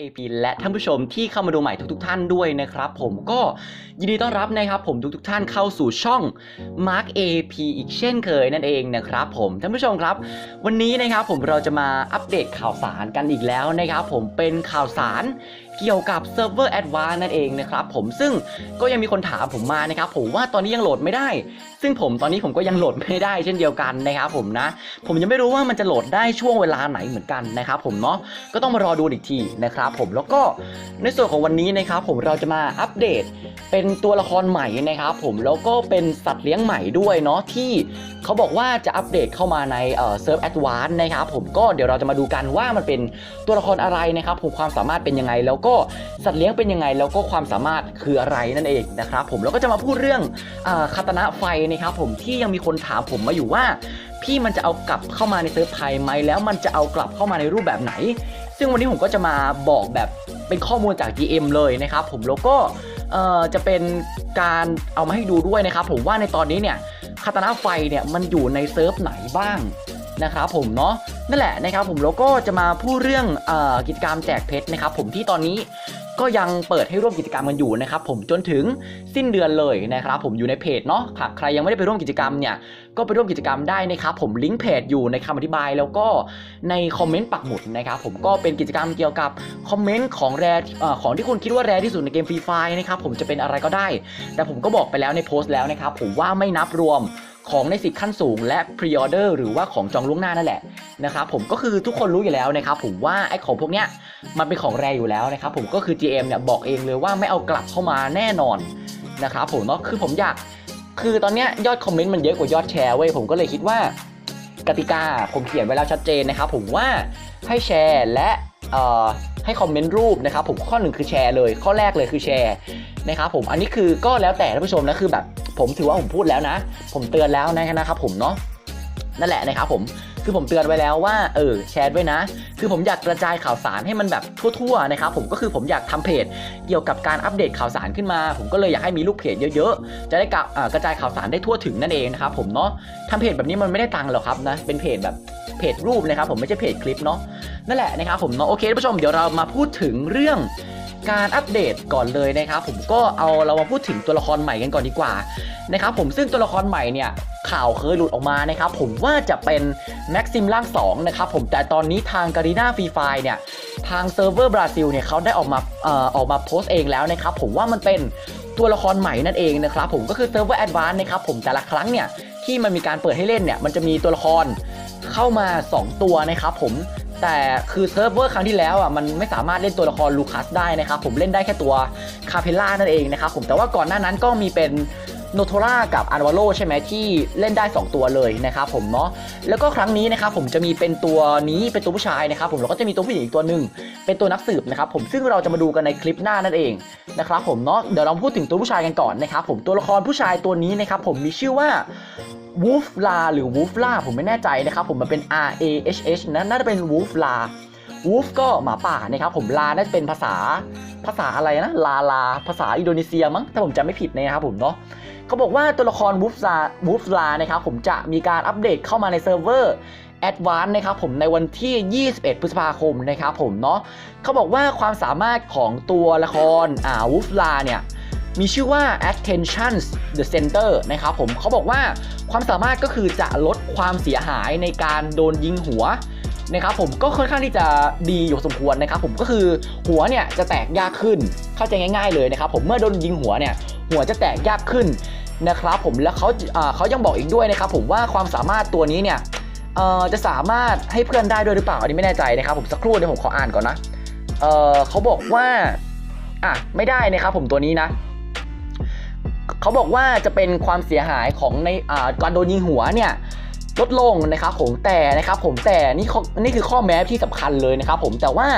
AP และท่านผู้ชมที่เข้ามาดูใหม่ทุกๆ ท่านด้วยนะครับ ผมก็ ยินดีต้อนรับนะครับผมทุกๆท่านเข้าสู่ช่อง Mark AP อีกเช่นเคยนั่นเองนะครับผมท่านผู้ชมครับ วันนี้นะครับผมเราจะมาอัปเดตข่าวสารกันอีกแล้วนะครับผมเป็นข่าวสารเกี่ยวกับเซิร์ฟเวอร์แอดวานนั่นเองนะครับผมซึ่งก็ยังมีคนถามผมมานะครับผมว่าตอนนี้ยังโหลดไม่ได้ ซึ่งผมตอนนี้ผมก็ยังโหลดไม่ได้เช่นเดียวกันนะครับผมนะ ผมยังไม่รู้ว่ามันจะโหลดได้ช่วงเวลาไหนเหมือนกันนะครับผมเนาะก็ต้องมารอดูอีกทีนะครับผมแล้วก็ในส่วนของวันนี้นะครับผมเราจะมาอัปเดตเป็นตัวละครใหม่นะครับผมแล้วก็เป็นสัตว์เลี้ยงใหม่ด้วยเนาะที่เขาบอกว่าจะอัปเดตเข้ามาในเซิร์ฟแอดวานนะครับผมก็เดี๋ยวเราจะมาดูกันว่ามันเป็นตัวละครอะไรนะครับผมความสามารถเป็นยังไง แล้วก็สัตว์เลี้ยงเป็นยังไง แล้วก็ความสามารถคืออะไรนั่นเองนะครับผมแล้วก็จะมาพูดเรื่องอาคาตนะไฟนะครับผมที่ยังมีคนถามผมมาอยู่ว่าพี่มันจะเอากลับเข้ามาในเซิร์ฟไทยไหมแล้วมันจะเอากลับเข้ามาในรูปแบบไหน ซึ่งวันนี้ผมก็จะมาบอกแบบเป็นข้อมูลจาก GM เลยนะครับผมแล้วก็จะเป็นการเอามาให้ดูด้วยนะครับ ผมว่าในตอนนี้เนี่ยคาตานาไฟเนี่ยมันอยู่ในเซิร์ฟไหนบ้างนะครับผมเนาะนั่นแหละนะครับผมแล้วก็จะมาพูดเรื่องออกิจกรรมแจกเพชรนะครับ ผมที่ตอนนี้ก็ยังเปิดให้ร่วมกิจกรรมกันอยู่นะครับ ผมจนถึงสิ้นเดือนเลยนะครับ ผมอยู่ในเพจเนาะหากใครยังไม่ได้ไปร่วมกิจกรรมเนี่ย ก็ไปร่วมกิจกรรมได้นะครับผมลิงก์เพจอยู่ในคำอธิบายแล้วก็ในคอมเมนต์ปักหมุดนะครับผมก็เป็นกิจกรรมเกี่ยวกับคอมเมนต์ของแรของที่คุณคิดว่าแรที่สุดในเกมฟรีไฟนะครับผมจะเป็นอะไรก็ได้ แต่ผมก็บอกไปแล้วในโพสต์แล้วนะครับผมว่าไม่นับรวมของในสิทธิ์ขั้นสูงและพรีออเดอร์หรือว่าของจองล่วงหน้านั่นแหละนะครับผมก็คือทุกคนรู้อยู่แล้วนะครับผมว่าไอ้ของพวกเนี้ยมันเป็นของแรอยู่แล้วนะครับผมก็คือ GM เนี่ยบอกเองเลยว่าไม่เอากลับเข้ามาแน่นอนนะครับผมเนาะคือผมอยาก คือตอนเนี้ยยอดคอมเมนต์มันเยอะกว่ายอดแชร์เว้ยผมก็เลยคิดว่ากติกาผมเขียนไว้แล้วชัดเจนนะครับผมว่าให้แชร์และให้คอมเมนต์รูปนะครับผมข้อหนึ่งคือแชร์เลยข้อแรกเลยคือแชร์นะครับผมอันนี้คือก็แล้วแต่ท่านผู้ชมนะคือแบบผมถือว่าผมพูดแล้วนะ ผมเตือนแล้วนะครับผมเนาะนั่นแหละนะครับผม คือผมเตือนไว้แล้วว่าเออแชร์ด้วยนะ คือผมอยากกระจายข่าวสารให้มันแบบทั่วๆนะครับผมก็คือผมอยากทำเพจ เกี่ยวกับการอัปเดตข่าวสารขึ้นมา ผมก็เลยอยากให้มีลูกเพจเยอะๆ จะได้กระกระจายข่าวสารได้ทั่วถึงนั่นเองนะครับผมเนาะทำเพจแบบนี้มันไม่ได้ตังค์หรอกครับนะเป็นเพจแบบเพจรูปนะครับผมไม่ใช่เพจคลิปเนาะนั่นแหละนะครับผมเนาะโอเคท่านผู้ชมเดี๋ยวเรามาพูดถึงเรื่อง การอัปเดตก่อนเลยนะครับ ผมก็เอาเรามาพูดถึงตัวละครใหม่กันก่อนดีกว่านะครับผมซึ่งตัวละครใหม่เนี่ยข่าวเคยหลุดออกมานะครับผมว่าจะเป็นแม็กซิมล่าง2นะครับผมแต่ตอนนี้ทางการีนาฟรีไฟเนี่ยทางเซิร์ฟเวอร์บราซิลเนี่ยเขาได้ออกมาเอ่อออกมาโพสต์เองแล้วนะครับผมว่ามันเป็นตัวละครใหม่นั่นเองนะครับผมก็คือเซิร์ฟเวอร์แอดวานซ์นะครับผมแต่ละครั้งเนี่ยที่มันมีการเปิดให้เล่นเนี่ยมันจะมีตัวละครเข้ามา 2 ตัวนะครับผม แต่คือเซิร์ฟเวอร์ครั้งที่แล้วอะมันไม่สามารถเล่นตัวละครลูคัสได้นะครับผมเล่นได้แค่ตัวคาเพล่านั่นเองนะครับผมแต่ว่าก่อนหน้านั้นก็มีเป็นโนโทรากับอันวาโลใช่ไหมที่เล่นได้ 2 ตัวเลยนะครับผมเนาะแล้วก็ครั้งนี้นะครับผมจะมีเป็นตัวนี้เป็นตัวผู้ชายนะครับผมแล้วก็จะมีตัวผู้หญิงอีกตัวหนึ่งเป็นตัวนักสืบนะครับผมซึ่งเราจะมาดูกันในคลิปหน้านั่นเองนะครับผมเนาะเดี๋ยวเราพูดถึงตัวผู้ชายกันก่อนนะครับผมตัวละครผู้ชายตัวนี้นะครับผมมีชื่อว่า วูฟลาหรือวูฟลาผมไม่แน่ใจนะครับผมมันเป็น R A H H นะน่าจะเป็นวูฟลาวูฟก็หมาป่านะครับผมลาน่าจะเป็นภาษาภาษาอะไรนะลาลา ภาษาอินโดนีเซียมั้งถ้าผมจำไม่ผิดนะครับผมเนาะเขาบอกว่าตัวละครวูฟซาวูฟลานะครับผมจะมีการอัปเดตเข้ามาในเซิร์ฟเวอร์แอดวานนะครับผมในวันที่ 21 พฤษภาคมนะครับผมเนาะเขาบอกว่าความสามารถของตัวละครอ่าวูฟลาเนี่ย มีชื่อว่า attention the center นะครับผมเขาบอกว่าความสามารถก็คือจะลดความเสียหายในการโดนยิงหัวนะครับผมก็ค่อนข้างที่จะดีอยู่สมควรนะครับผมก็คือหัวเนี่ยจะแตกยากขึ้นเข้าใจง่าย ๆเลยนะครับผมเมื่อโดนยิงหัวเนี่ยหัวจะแตกยากขึ้นนะครับผมแล้วเขาเขายังบอกอีกด้วยนะครับผมว่าความสามารถตัวนี้เนี่ยจะสามารถให้เพื่อนได้ด้วยหรือเปล่าอันนี้ไม่แน่ใจนะครับผมสักครู่เดี๋ยวผมขออ่านก่อนนะเเขาบอกว่าอะไม่ได้นะครับผมตัวนี้นะ เขาบอกว่าจะเป็นความเสียหายของในการโดนยิงหัวเนี่ยลดลงนะครับผมแต่นะครับผมแต่นี่นี่คือข้อแม้ที่สำคัญเลยนะครับผมแต่ว่า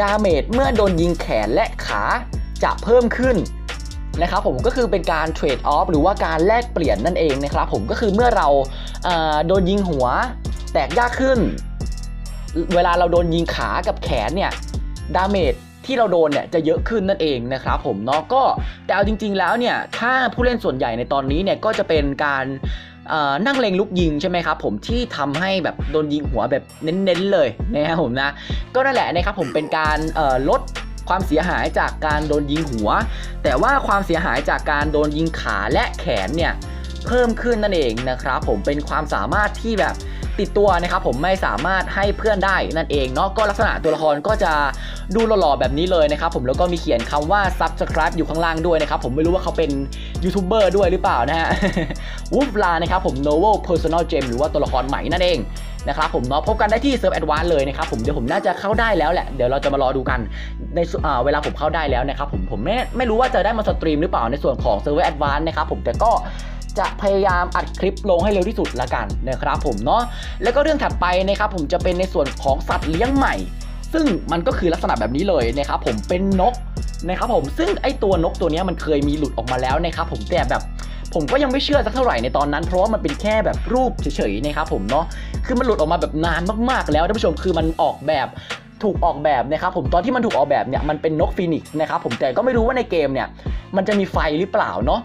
ดาเมจเมื่อโดนยิงแขนและขาจะเพิ่มขึ้นนะครับผมก็คือเป็นการเทรดออฟหรือว่าการแลกเปลี่ยนนั่นเองนะครับผมก็คือเมื่อเราโดนยิงหัวแตกยากขึ้น เวลาเราโดนยิงขากับแขนเนี่ยดาเมจ ที่เราโดนเนี่ยจะเยอะขึ้นนั่นเองนะครับผมเนาะก็แต่เอาจริง ๆ แล้วเนี่ยถ้าผู้เล่นส่วนใหญ่ในตอนนี้เนี่ยก็จะเป็นการนั่งเลงลูกยิงใช่ไหมครับผมที่ทำให้แบบโดนยิงหัวแบบเน้นๆเลยนะครับผมนะก็นั่นแหละนะครับผมเป็นการลดความเสียหายจากการโดนยิงหัว แต่ว่าความเสียหายจากการโดนยิงขาและแขนเนี่ยเพิ่มขึ้นนั่นเองนะครับผมเป็นความสามารถที่แบบ ติดตัวนะครับผมไม่สามารถให้เพื่อนได้นั่นเองเนาะก็ลักษณะตัวละครก็จะดูหล่อๆแบบนี้เลยนะครับผมแล้วก็มีเขียนคำว่า subscribe อยู่ข้างล่างด้วยนะครับผมไม่รู้ว่าเขาเป็นยูทูบเบอร์ด้วยหรือเปล่านะฮะวูฟลานะครับผม novel personal gem หรือว่าตัวละครใหม่นั่นเองนะครับผมเนาะพบกันได้ที่เซิร์ฟแอดวานเลยนะครับผมเดี๋ยวผมน่าจะเข้าได้แล้วแหละเดี๋ยวเราจะมารอดูกันในอ่าเวลาผมเข้าได้แล้วนะครับผมผมไม่ไม่รู้ว่าจะได้มาสตรีมหรือเปล่าในส่วนของเซิร์ฟแอดวานนะครับผมแต่ก็ จะพยายามอัดคลิปลงให้เร็วที่สุดละกันนะครับผมเนาะแล้วก็เรื่องถัดไปนะครับผมจะเป็นในส่วนของสัตว์เลี้ยงใหม่ ซึ่งมันก็คือลักษณะแบบนี้เลยนะครับผมเป็นนกนะครับผมซึ่งไอตัวนกตัวนี้มันเคยมีหลุดออกมาแล้วนะครับผมแต่แบบผมก็ยังไม่เชื่อสักเท่าไหร่ในตอนนั้น เพราะว่ามันเป็นแค่แบบรูปเฉยๆนะครับผมเนาะคือมันหลุดออกมาแบบนานมากๆ แล้วท่านผู้ชมคือมันออกแบบถูกออกแบบนะครับผมตอนที่มันถูกออกแบบเนี่ยมันเป็นนกฟีนิกซ์นะครับผมแต่ก็ไม่รู้ว่าในเกมเนี่ยมันจะมีไฟหรือเปล่าเนาะ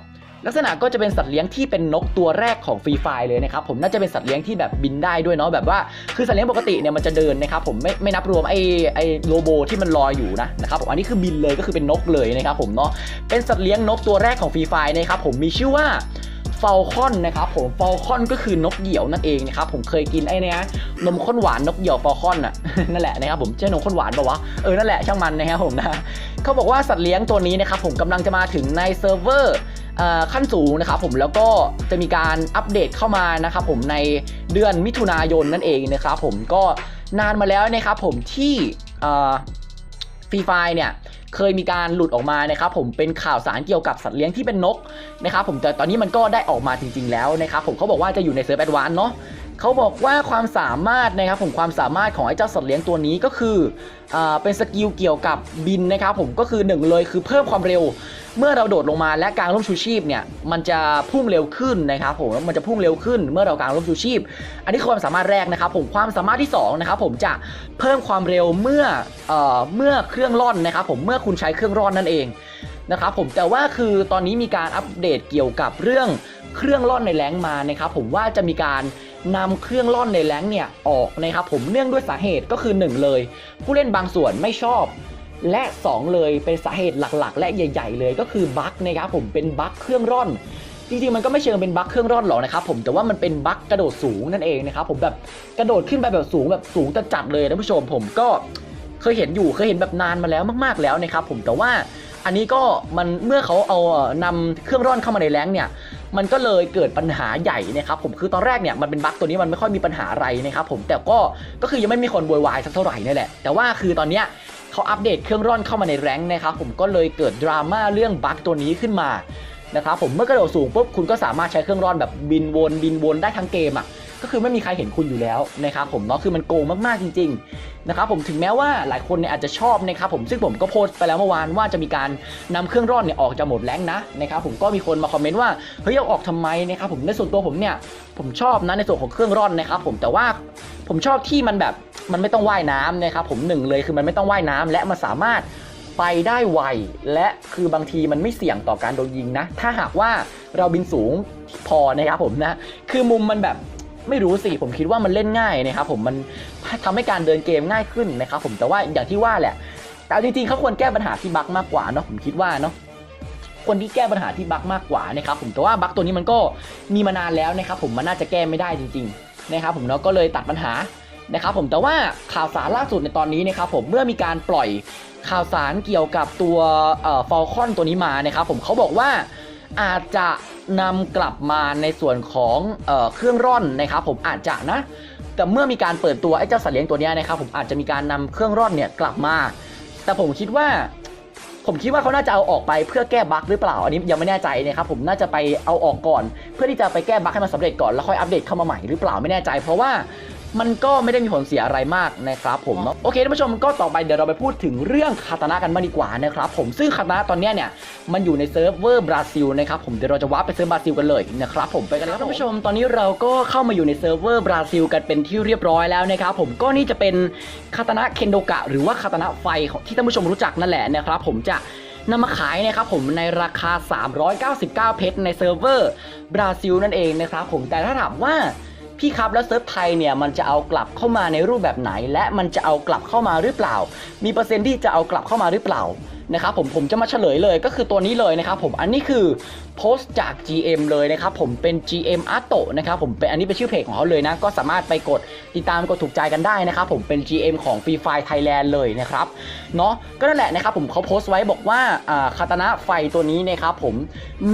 ลักษณะก็จะเป็นสัตว์เลี้ยงที่เป็นนกตัวแรกของฟรีไฟเลยนะครับผมน่าจะเป็นสัตว์เลี้ยงที่แบบบินได้ด้วยเนาะแบบว่าคือสัตว์เลี้ยงปกติเนี่ยมันจะเดินนะครับผมไม่ไม่นับรวมไอ้ไอ้โลโบที่มันลอยอยู่นะนะครับผมอันนี้คือบินเลยก็คือเป็นนกเลยนะครับผมเนาะเป็นสัตว์เลี้ยงนกตัวแรกของฟรีไฟนะครับผมมีชื่อว่าฟ a ลคอนนะครับผมฟ a ลคอนก็คือนกเหยี่ยวนั่นเองนะครับผมเคยกินไอ้เนี้ยนมข้นหวานนกเหยี่ยวฟ a ลคอนอะนั่นแหละนะครับผมใช่นมข้นหวานปะวะเออนั่นแหละช่างมันนะครับผมนะเขาบอกว่าสัตว์เลี้ยงตัวนี้นะครับผมกำลังจะมาถึงในเซิร์ฟเวอร์ ขั้นสูงนะครับผมแล้วก็จะมีการอัปเดตเข้ามานะครับผมในเดือนมิถุนายนนั่นเองนะครับผมก็นานมาแล้วนะครับผมที่ฟรีไฟเนี่ยเคยมีการหลุดออกมานะครับผมเป็นข่าวสารเกี่ยวกับสัตว์เลี้ยงที่เป็นนกนะครับผมแต่ตอนนี้มันก็ได้ออกมาจริง ๆ แล้วนะครับผมเขาบอกว่าจะอยู่ในเซิร์ฟแอดวานเนาะ เขาบอกว่าความสามารถนะครับผมความสามารถของไอ้เจ้าสัตว์เลี้ยงตัวนี้ก็คืออเป็นสกิลเกี่ยวกับบินนะครับผมก็คือหนึ่งเลยคือเพิ่มความเร็ว เมื่อเราโดดลงมาและกางร่มชูชีพเนี่ยมันจะพุ่งเร็วขึ้นนะครับผมมันจะพุ่งเร็วขึ้น เมื่อเรากางร่มชูชีพ อันนี้คือความสามารถแรกนะครับผมความสามารถที่สองนะครับผมจะเพิ่มความเร็วเมื่อเอเมื่อเครื่องร่อนนะครับผมเมื่อคุณใช้เครื่องร่อนนั่นเองนะครับผมแต่ว่าคือตอนนี้มีการอัปเดตเกี่ยวกับเรื่องเครื่องร่อนในแรงมานะครับผมว่าจะมีการ นำเครื่องร่อนในแรงเนี่ยออกนะครับผมเนื่องด้วยสาเหตุก็คือ 1 เลย ผู้เล่นบางส่วนไม่ชอบ และ 2 เลยเป็นสาเหตุหลักๆ และใหญ่ ๆ เลยก็คือบั๊กนะครับผมเป็นบั๊กเครื่องร่อนจริงๆมันก็ไม่เชิงเป็นบั๊กเครื่องร่อนหรอกนะครับผมแต่ว่ามันเป็นบั๊กกระโดดสูงนั่นเองนะครับผมแบบกระโดดขึ้นไปแบบสูงแบบสูงจัดเลยท่านผู้ชมผมก็เคยเห็นอยู่เคยเห็นแบบนานมาแล้วมากๆแล้วนะครับผมแต่ว่าอันนี้ก็มันเมื่อเขาเอาเอ่อนำเครื่องร่อนเข้ามาในแรงเนี่ย มันก็เลยเกิดปัญหาใหญ่นะครับผมคือตอนแรกเนี่ยมันเป็นบั๊กตัวนี้มันไม่ค่อยมีปัญหาอะไรนะครับผมแต่ก็ก็คือยังไม่มีคนบวยวายสักเท่าไหร่นี่แหละ แต่ว่าคือตอนเนี้ยเขาอัปเดตเครื่องร่อนเข้ามาในแรงค์นะครับผมก็เลยเกิดดราม่าเรื่องบั๊กตัวนี้ขึ้นมานะครับผมเมื่อกระโดดสูงปุ๊บคุณก็สามารถใช้เครื่องร่อนแบบบินวนบินวนได้ทั้งเกมอะ ก็คือไม่มีใครเห็นคุณอยู่แล้วนะครับผมเนาะคือมันโกงมากๆจริงๆนะครับผมถึงแม้ว่าหลายคนเนี่ยอาจจะชอบนะครับผมซึ่งผมก็โพสต์ไปแล้วเมื่อวานว่าจะมีการนำเครื่องร่อนเนี่ยออกจากหมดแรงนะนะครับผมก็มีคนมาคอมเมนต์ว่าเฮ้ยเอาออกทำไมนะครับผมในส่วนตัวผมเนี่ยผมชอบนะในส่วนของเครื่องร่อนนะครับผมแต่ว่าผมชอบที่มันแบบมันไม่ต้องว่ายน้ำนะครับผมหนึ่งเลยคือมันไม่ต้องว่ายน้ำและมันสามารถไปได้ไวและคือบางทีมันไม่เสี่ยงต่อการโดนยิงนะ ถ้าหากว่าเราบินสูงพอนะครับผมนะ คือมุมมันแบบ ไม่รู้สิผมคิดว่ามันเล่นง่ายนะครับผมมันทำให้การเดินเกมง่ายขึ้นนะครับผมแต่ว่าอย่างที่ว่าแหละแต่จริงๆเขาควรแก้ปัญหาที่บั๊กมากกว่าเนาะผมคิดว่าเนาะคนที่แก้ปัญหาที่บั๊กมากกว่านะครับผมแต่ว่าบั๊กตัวนี้มันก็มีมานานแล้วนะครับผมมันน่าจะแก้ไม่ได้จริงๆนะครับผมเนาะก็เลยตัดปัญหานะครับผมแต่ว่าข่าวสารล่าสุดในตอนนี้นะครับผมเมื่อมีการปล่อยข่าวสารเกี่ยวกับตัวเอ่อฟอลคอนตัวนี้มานะครับผมเขาบอกว่า อาจจะนำกลับมาในส่วนของเออเครื่องร่อนนะครับผมอาจจะนะแต่เมื่อมีการเปิดตัวไอ้เจ้าสัตว์เลี้ยงตัวนี้นะครับผมอาจจะมีการนำเครื่องร่อนเนี่ยกลับมา แต่ผมคิดว่าผมคิดว่าเขาน่าจะเอาออกไปเพื่อแก้บั๊กหรือเปล่า อันนี้ยังไม่แน่ใจนะครับผมน่าจะไปเอาออกก่อน เพื่อที่จะไปแก้บั๊กให้มันสำเร็จก่อนแล้วค่อยอัปเดตเข้ามาใหม่หรือเปล่าไม่แน่ใจ เพราะว่า มันก็ไม่ได้มีผลเสียอะไรมากนะครับผมเนาะโอเคท่านผู้ชมก็ต่อไปเดี๋ยวเราไปพูดถึงเรื่องคาตานะกันมางดีกว่านะครับผมซึ่งคาตานะตอนเนี้ยเนี่ยมันอยู่ในเซิร์ฟเวอร์บราซิลนะครับผมเดี๋ยวเราจะวาร์ปไปเซิร์ฟบราซิลกันเลยนะครับผมไปกันเลยครับท่านผู้ชมตอนนี้เราก็เข้ามาอยู่ในเซิร์ฟเวอร์บราซิลกันเป็นที่เรียบร้อยแล้วนะครับผมก็นี่จะเป็นคาตานะเคนโดกะหรือว่าคาตานะไฟของที่ท่านผู้ชมรู้จักนั่นแหละนะครับผมจะนำมาขายนะครับผมในราคา 399 เพชรในเซิร์ฟเวอร์บราซิลนั่นเองนะครับผมแต่ถ้าถามว่า พี่ครับแล้วเซิร์ฟไทยเนี่ยมันจะเอากลับเข้ามาในรูปแบบไหน และมันจะเอากลับเข้ามาหรือเปล่า มีเปอร์เซ็นต์ที่จะเอากลับเข้ามาหรือเปล่านะครับผมผมจะมาเฉลยเลยก็คือตัวนี้เลยนะครับผมอันนี้คือโพสต์จาก GM เลยนะครับผมเป็น GM a r t o นะครับผมเป็นอันนี้เป็นชื่อเพจของเขาเลยนะ ก็สามารถไปกดติดตามกดถูกใจกันได้นะครับผมเป็น GM ของ Free Fire Thailand เลยนะครับเนาะก็นั่นแหละนะครับผมเขาโพสต์ไว้บอกว่าอาคาตานะไฟตัวนี้นะครับผม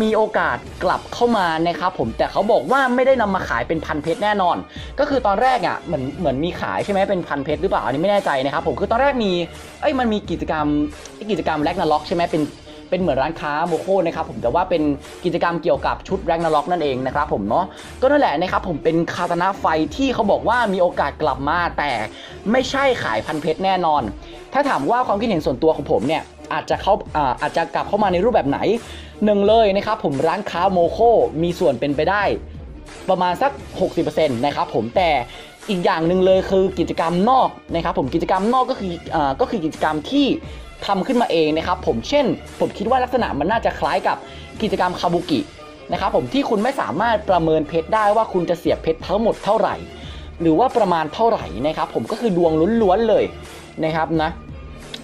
มีโอกาสกลับเข้ามานะครับผมแต่เขาบอกว่าไม่ได้นำมาขายเป็นพันเพชรแน่นอน ก็คือตอนแรกอะเหมือนเหมือนมีขายใช่ไหมเป็นพันเพชรหรือเปล่าอันนี้ไม่แน่ใจนะครับผมคือตอนแรกมีเอ้ยมันมีกิจกรรมกิจกรรมแร็กนาล็อกใช่ไหมเป็น เป็นเหมือนร้านค้าโมโคนะครับผมแต่ว่าเป็นกิจกรรมเกี่ยวกับชุดแร็กนาล็อกนั่นเองนะครับผมเนาะก็นั่นแหละนะครับผมเป็นคาตานะไฟที่เขาบอกว่ามีโอกาสกลับมาแต่ไม่ใช่ขายพันเพชรแน่นอน ถ้าถามว่าความคิดเห็นส่วนตัวของผมเนี่ยอาจจะเข้าอาอาจจะกลับเข้ามาในรูปแบบไหนหนึ่งเลยนะครับผมร้านค้าโมโคมีส่วนเป็นไปได้ประมาณสัก 60%นะครับผมแต่อีกอย่างหนึ่งเลยคือกิจกรรมนอกนะครับผมกิจกรรมนอกก็คืออก็คือกิจกรรมที่ ทำขึ้นมาเองนะครับผมเช่น ผมคิดว่าลักษณะมันน่าจะคล้ายกับกิจกรรมคาบุกินะครับผมที่คุณไม่สามารถประเมินเพชรได้ว่าคุณจะเสียบเพชรทั้งหมดเท่าไหร่ หรือว่าประมาณเท่าไหร่นะครับผมก็คือดวงล้วนๆเลยนะครับนะ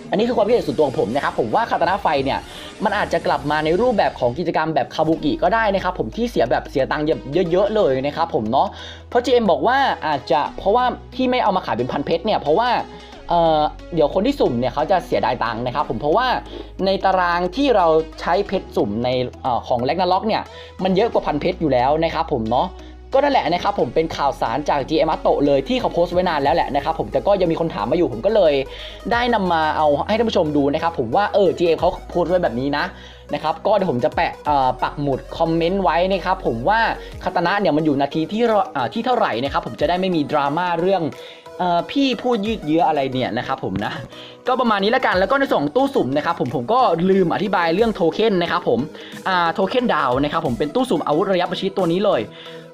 อันนี้คือความคิดเห็นส่วนตัวของผมนะครับผมว่าคาตานะไฟเนี่ยมันอาจจะกลับมาในรูปแบบของกิจกรรมแบบคาบุกิก็ได้นะครับผมที่เสียแบบเสียตังค์เยอะๆเลยนะครับผมเนาะเพราะ GM บอกว่าอาจจะเพราะว่าที่ไม่เอามาขายเป็นพันเพชรเนี่ยเพราะว่า เเดี๋ยวคนที่สุ่มเนี่ยเขาจะเสียดายตังค์นะครับผมเพราะว่าในตารางที่เราใช้เพชรสุ่มในอของแลกนาล็อกเนี่ยมันเยอะกว่าพันเพชรอยู่แล้วนะครับผมเนาะก็นั่นแหละนะครับผมเป็นข่าวสารจาก GM a t o เลยที่เขาโพสต์ไว้นานแล้วแหละนะครับผมแต่ก็ยังมีคนถามมาอยู่ผมก็เลย ได้นำมาเอาให้ท่านผู้ชมดูนะครับผมว่าเออ GM เขาโพสต์ไว้แบบนี้นะนะครับก็เดี๋ยวผมจะแปะปักหมุดคอมเมนต์ไว้นะครับผมว่าคาตนะเนี่ยมันอยู่นาทีที่เที่เท่าไหร่นะครับผมจะได้ไม่มีดราม่าเรื่อง พี่พูดยืดเยื้ออะไรเนี่ยนะครับผมนะก็ประมาณนี้แล้วกันแล้วก็ในส่วนของตู้สุ่มนะครับผมผมก็ลืมอธิบายเรื่องโทเค็นนะครับผมโทเค็นดาวนะครับผมเป็นตู้สุ่มอาวุธระยะประชิดตัวนี้เลย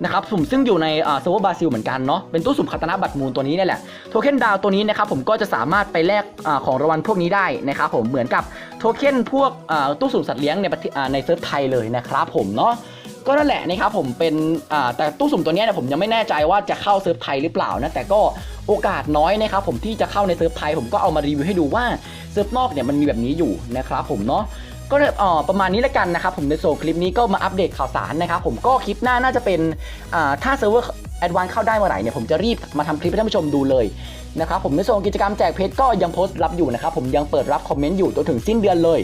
นะครับสุ่มซึ่งอยู่ในเซิร์ฟเวอร์บราซิลเหมือนกันเนาะเป็นตู้สุ่มคาตานะบัตรมูลตัวนี้นี่แหละโทเค็นดาวตัวนี้นะครับผมก็จะสามารถไปแลกอของรางวัลพวกนี้ได้นะครับผมเหมือนกับโทเค็นพวกตู้สุ่มสัตว์เลี้ยงในในเซิร์ฟไทยเลยนะครับผมเนาะ ก็นั่นแหละนะครับผมเป็นแต่ตู้สุ่มตัวนี้เนี่ยผมยังไม่แน่ใจว่าจะเข้าเซิร์ฟไทยหรือเปล่านะแต่ก็โอกาสน้อยนะครับผมที่จะเข้าในเซิร์ฟไทยผมก็เอามารีวิวให้ดูว่าเซิร์ฟนอกเนี่ยมันมีแบบนี้อยู่นะครับผมเนาะก็เอ่อประมาณนี้แล้วกันนะครับผมในโซนคลิปนี้ก็มาอัปเดตข่าวสารนะครับผมก็คลิปหน้าน่าจะเป็นอ่าถ้าเซิร์ฟเวอร์ แอดวานเข้าได้เมื่อไหร่เนี่ยผมจะรีบมาทำคลิปให้ท่านผู้ชมดูเลยนะครับผมในโซนกิจกรรมแจกเพชรก็ยังโพสต์รับอยู่นะครับผมยังเปิดรับคอมเมนต์อยู่จนถึงสิ้นเดือนเลย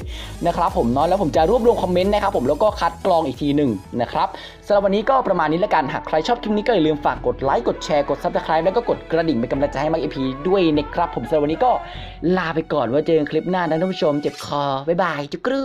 นะครับผมเนาะแล้วผมจะรวบรวมคอมเมนต์นะครับผมแล้วก็คัดกรองอีกทีหนึ่งนะครับสำหรับวันนี้ก็ประมาณนี้แล้วกันหากใครชอบคลิปนี้ก็อย่าลืมฝากกดไลค์กดแชร์กด subscribe แล้วก็กดกระดิ่งเป็นกำลังใจให้มักอีพีด้วยนะครับผมสำหรับวันนี้ก็ลาไปก่อนไว่าเจอกันคลิปหน้านะท่านผู้ชมเจ็บคอบ๊ายบายจุกรู